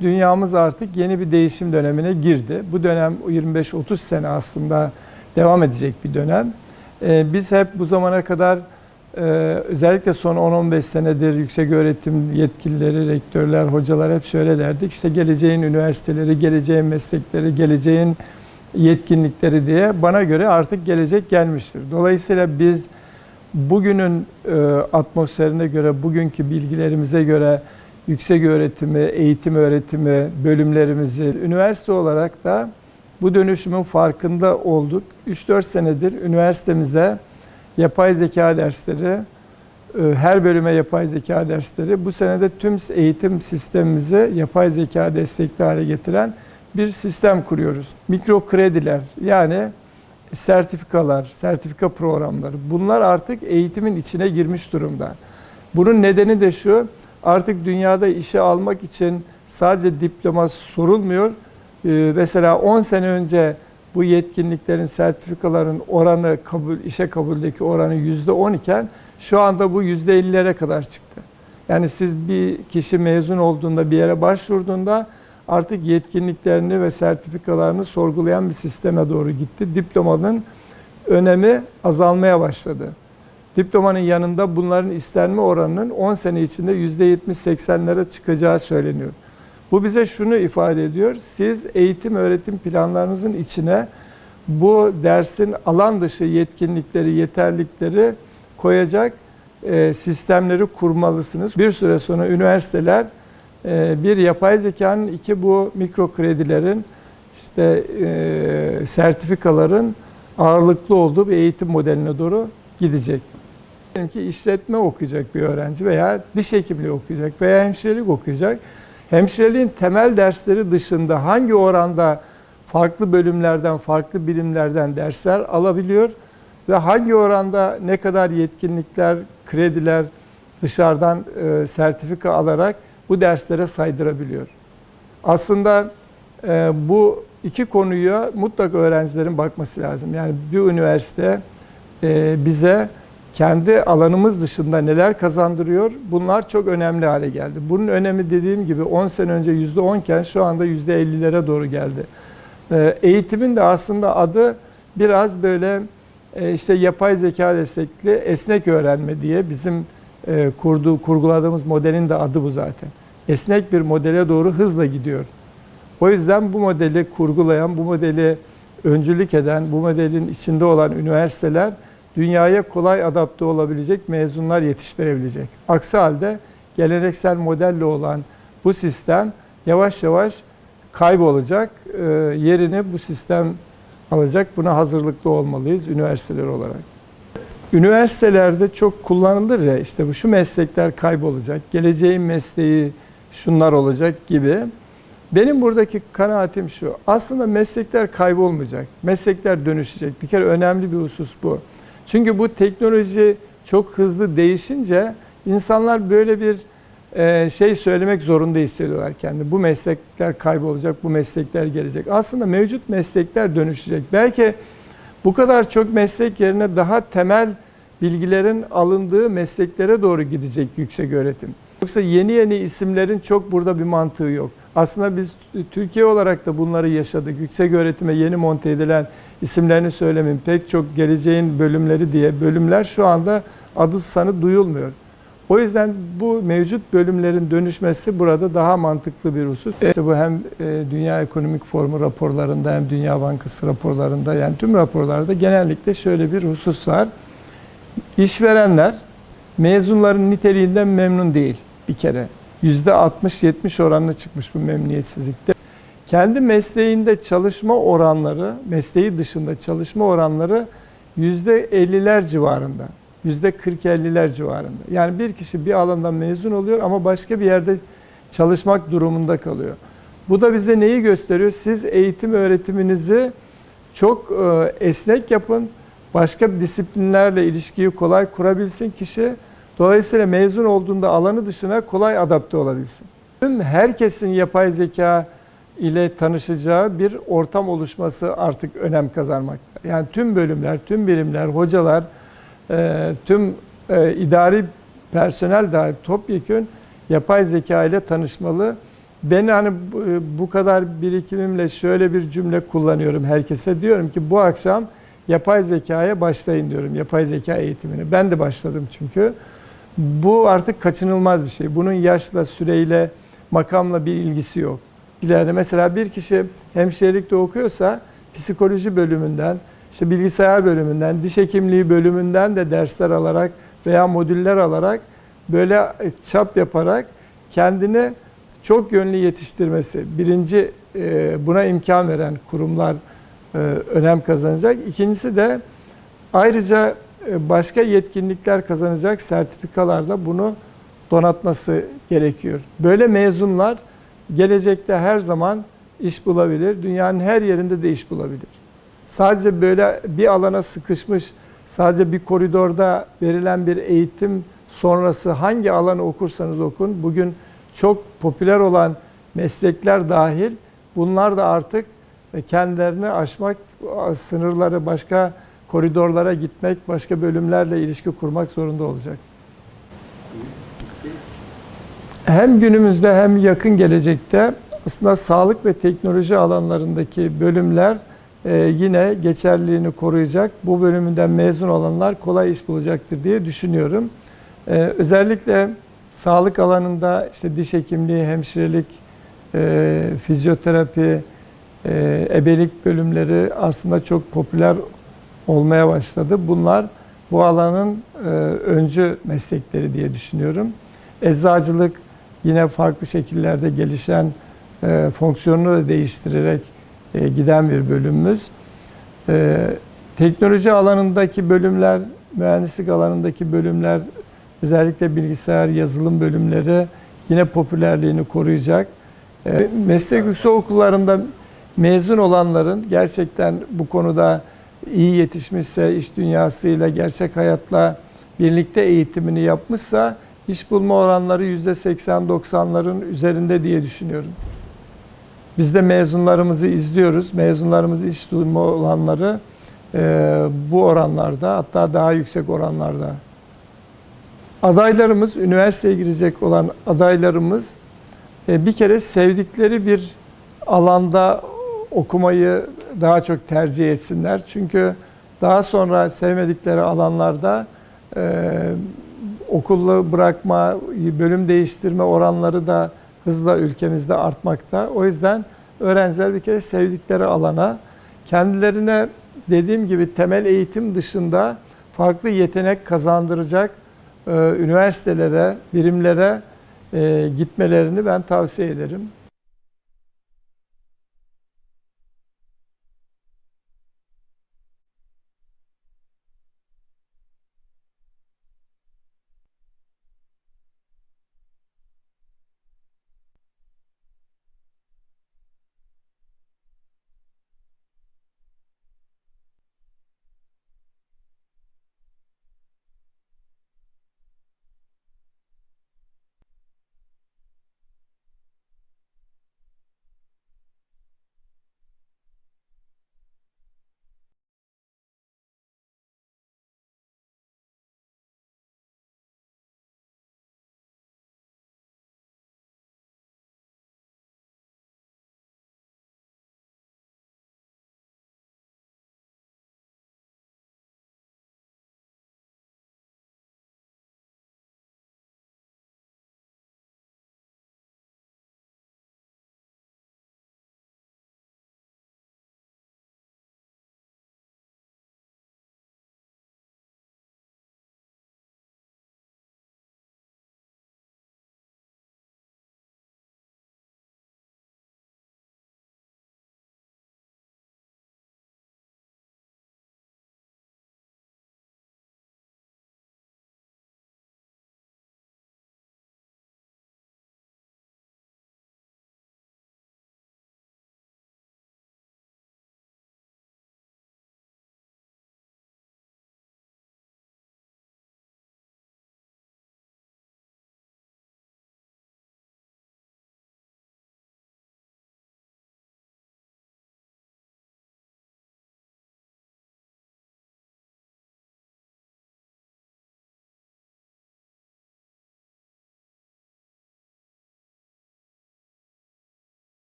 dünyamız artık yeni bir değişim dönemine girdi. Bu dönem 25-30 sene aslında devam edecek bir dönem. Ee, biz hep bu zamana kadar e, özellikle son 10-15 senedir yüksek öğretim yetkilileri, rektörler, hocalar hep şöyle derdik. İşte geleceğin üniversiteleri, geleceğin meslekleri, geleceğin yetkinlikleri diye bana göre artık gelecek gelmiştir. Dolayısıyla biz bugünün e, atmosferine göre, bugünkü bilgilerimize göre yüksek öğretimi, eğitim öğretimi, bölümlerimizi üniversite olarak da bu dönüşümün farkında olduk. 3-4 senedir üniversitemize yapay zeka dersleri, e, her bölüme yapay zeka dersleri, bu senede tüm eğitim sistemimizi yapay zeka destekli hale getiren bir sistem kuruyoruz. Mikro krediler yani sertifikalar, sertifika programları bunlar artık eğitimin içine girmiş durumda. Bunun nedeni de şu, artık dünyada işe almak için sadece diploma sorulmuyor. Ee, mesela 10 sene önce bu yetkinliklerin, sertifikaların oranı, kabul, işe kabuldeki oranı %10 iken şu anda bu %50'lere kadar çıktı. Yani siz bir kişi mezun olduğunda bir yere başvurduğunda artık yetkinliklerini ve sertifikalarını sorgulayan bir sisteme doğru gitti. Diplomanın önemi azalmaya başladı. Diplomanın yanında bunların istenme oranının 10 sene içinde %70-80'lere çıkacağı söyleniyor. Bu bize şunu ifade ediyor. Siz eğitim öğretim planlarınızın içine bu dersin alan dışı yetkinlikleri, yeterlikleri koyacak e, sistemleri kurmalısınız. Bir süre sonra üniversiteler e, bir yapay zekanın, iki bu mikro kredilerin, işte e, sertifikaların ağırlıklı olduğu bir eğitim modeline doğru gidecek. Diyelim ki işletme okuyacak bir öğrenci veya diş hekimliği okuyacak veya hemşirelik okuyacak. Hemşireliğin temel dersleri dışında hangi oranda farklı bölümlerden, farklı bilimlerden dersler alabiliyor ve hangi oranda ne kadar yetkinlikler, krediler dışarıdan e, sertifika alarak bu derslere saydırabiliyor. Aslında e, bu iki konuya mutlaka öğrencilerin bakması lazım. Yani bir üniversite e, bize kendi alanımız dışında neler kazandırıyor bunlar çok önemli hale geldi. Bunun önemi dediğim gibi 10 sene önce %10 iken şu anda %50'lere doğru geldi. E, eğitimin de aslında adı biraz böyle e, işte yapay zeka destekli esnek öğrenme diye bizim e, kurduğu, kurguladığımız modelin de adı bu zaten. Esnek bir modele doğru hızla gidiyor. O yüzden bu modeli kurgulayan, bu modeli öncülük eden, bu modelin içinde olan üniversiteler dünyaya kolay adapte olabilecek mezunlar yetiştirebilecek. Aksi halde geleneksel modelle olan bu sistem yavaş yavaş kaybolacak. E, yerini bu sistem alacak. Buna hazırlıklı olmalıyız üniversiteler olarak. Üniversitelerde çok kullanılır ya işte bu şu meslekler kaybolacak, geleceğin mesleği şunlar olacak gibi. Benim buradaki kanaatim şu. Aslında meslekler kaybolmayacak. Meslekler dönüşecek. Bir kere önemli bir husus bu. Çünkü bu teknoloji çok hızlı değişince insanlar böyle bir e, şey söylemek zorunda hissediyorlar kendi. Bu meslekler kaybolacak, bu meslekler gelecek. Aslında mevcut meslekler dönüşecek. Belki bu kadar çok meslek yerine daha temel bilgilerin alındığı mesleklere doğru gidecek yüksek öğretim. Yoksa yeni yeni isimlerin çok burada bir mantığı yok. Aslında biz Türkiye olarak da bunları yaşadık. Yüksek öğretime yeni monte edilen isimlerini söylemeyeyim. Pek çok geleceğin bölümleri diye bölümler şu anda adı sanı duyulmuyor. O yüzden bu mevcut bölümlerin dönüşmesi burada daha mantıklı bir husus. İşte bu hem e, Dünya Ekonomik Forumu raporlarında hem Dünya Bankası raporlarında yani tüm raporlarda genellikle şöyle bir husus var. İşverenler mezunların niteliğinden memnun değil bir kere. %60-70 oranına çıkmış bu memnuniyetsizlikte. Kendi mesleğinde çalışma oranları, mesleği dışında çalışma oranları %50'ler civarında. %40-50'ler civarında. Yani bir kişi bir alandan mezun oluyor ama başka bir yerde çalışmak durumunda kalıyor. Bu da bize neyi gösteriyor? Siz eğitim öğretiminizi çok e, esnek yapın. Başka disiplinlerle ilişkiyi kolay kurabilsin kişi. Dolayısıyla mezun olduğunda alanı dışına kolay adapte olabilsin. Herkesin yapay zeka ile tanışacağı bir ortam oluşması artık önem kazanmakta. Yani tüm bölümler, tüm birimler, hocalar, e, tüm e, idari personel dahil topyekün yapay zeka ile tanışmalı Ben hani bu, bu kadar birikimimle şöyle bir cümle kullanıyorum herkese. Diyorum ki bu akşam yapay zekaya başlayın diyorum. Yapay zeka eğitimine. Ben de başladım çünkü. Bu artık kaçınılmaz bir şey. Bunun yaşla, süreyle, makamla bir ilgisi yok. İleride mesela bir kişi hemşirelikte okuyorsa psikoloji bölümünden, işte bilgisayar bölümünden, diş hekimliği bölümünden de dersler alarak veya modüller alarak böyle çap yaparak kendini çok yönlü yetiştirmesi. Birinci e, buna imkan veren kurumlar e, önem kazanacak. İkincisi de ayrıca başka yetkinlikler kazanacak sertifikalarla bunu donatması gerekiyor. Böyle mezunlar gelecekte her zaman iş bulabilir. Dünyanın her yerinde de iş bulabilir. Sadece böyle bir alana sıkışmış, sadece bir koridorda verilen bir eğitim sonrası hangi alanı okursanız okun, bugün çok popüler olan meslekler dahil bunlar da artık kendilerini aşmak, sınırları başka koridorlara gitmek, başka bölümlerle ilişki kurmak zorunda olacak. Hem günümüzde hem yakın gelecekte aslında sağlık ve teknoloji alanlarındaki bölümler e, yine geçerliliğini koruyacak. Bu bölümünden mezun olanlar kolay iş bulacaktır diye düşünüyorum. E, özellikle sağlık alanında işte diş hekimliği, hemşirelik, e, fizyoterapi, e, ebelik bölümleri aslında çok popüler olmaya başladı. Bunlar bu alanın e, öncü meslekleri diye düşünüyorum. Eczacılık yine farklı şekillerde gelişen e, fonksiyonunu da değiştirerek e, giden bir bölümümüz. E, teknoloji alanındaki bölümler, mühendislik alanındaki bölümler, özellikle bilgisayar, yazılım bölümleri yine popülerliğini koruyacak. E, meslek yüksek okullarında mezun olanların gerçekten bu konuda iyi yetişmişse, iş dünyasıyla, gerçek hayatla birlikte eğitimini yapmışsa iş bulma oranları %80-90'ların üzerinde diye düşünüyorum. Biz de mezunlarımızı izliyoruz. Mezunlarımız iş bulma olanları e, bu oranlarda hatta daha yüksek oranlarda. Adaylarımız, üniversiteye girecek olan adaylarımız e, bir kere sevdikleri bir alanda okumayı daha çok tercih etsinler. Çünkü daha sonra sevmedikleri alanlarda e, okulu bırakma, bölüm değiştirme oranları da hızla ülkemizde artmakta. O yüzden öğrenciler bir kere sevdikleri alana kendilerine dediğim gibi temel eğitim dışında farklı yetenek kazandıracak e, üniversitelere, birimlere e, gitmelerini ben tavsiye ederim.